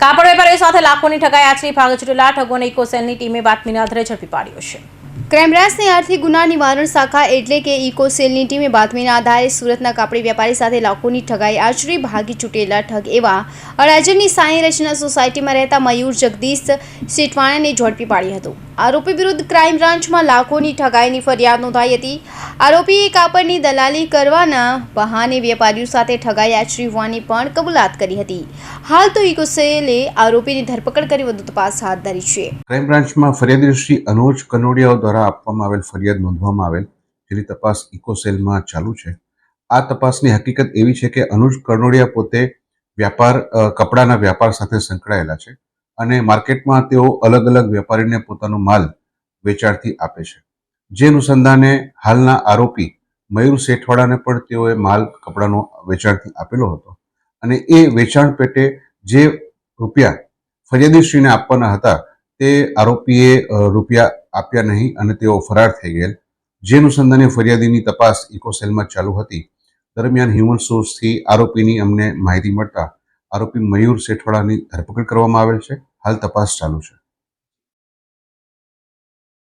કાપડ વેપારીઓ સાથે લાખોની ઠગાઈ આચરી ભાગ છૂટેલા ઠગોને ઇકોસેલની ટીમે બાતમીના આધારે ઝડપી પાડ્યો છે. ક્રાઇમ બ્રાન્ચની આર્થિક ગુના નિવારણ શાખા એટલે કે ઇકોસેલની ટીમે બાતમીના આધારે સુરતના કાપડી વેપારી સાથે લાખોની ઠગાઈ, આચરી, ભાગી છૂટેલા ઠગ એવા અડાજણની સાંઈ રચના સોસાયટીમાં રહેતા મયુર જગદીશ સેઠવાણાને ઝડપી પાડી હતું. આરોપી વિરુદ્ધ ક્રાઇમ બ્રાન્ચમાં લાખોની ઠગાઈની ફરિયાદ નોંધાઈ હતી. આરોપીએ કાપડની દલાલી કરવાના બહાને વેપારીઓ સાથે ઠગાઈ આચરી હોવાની પણ કબૂલાત કરી હતી. હાલ તો ઇકોસેલે આરોપીની ધરપકડ કરી વધુ તપાસ હાથ ધરી છે. ક્રાઇમ બ્રાન્ચમાં ફરિયાદી શ્રી અનોજ કનોડિયાઓ દ્વારા આપવામાં આવેલ ફરિયાદ નોંધવામાં આવેલ, જેની તપાસ ઇકોસેલમાં ચાલુ છે. આ તપાસની હકીકત એવી છે કે અનુજ કનોડિયા પોતે વ્યાપાર કપડાના વ્યાપાર સાથે સંકળાયેલા છે. અને માર્કેટમાં તેઓ અલગ અલગ વેપારીને પોતાનો માલ વેચાણથી આપે છે. જે અનુસંધાને હાલના આરોપી મયુર શેઠવાડાને પણ તેઓએ માલ કપડાનો વેચાણથી આપેલો હતો અને એ વેચાણ પેટે જે રૂપિયા ફરિયાદીશ્રીને આપવાના હતા તે આરોપીએ રૂપિયા આપ્યા નહીં અને તેઓ ફરાર થઈ ગયેલ. જે અનુસંધાને ફરિયાદીની તપાસ ઇકોસેલમાં ચાલુ હતી. દરમિયાન હ્યુમન સોર્સથી આરોપીની અમને માહિતી મળતા આરોપી મયુર શેઠવાડાની ધરપકડ કરવામાં આવેલ છે. હાલ તપાસ ચાલુ છે.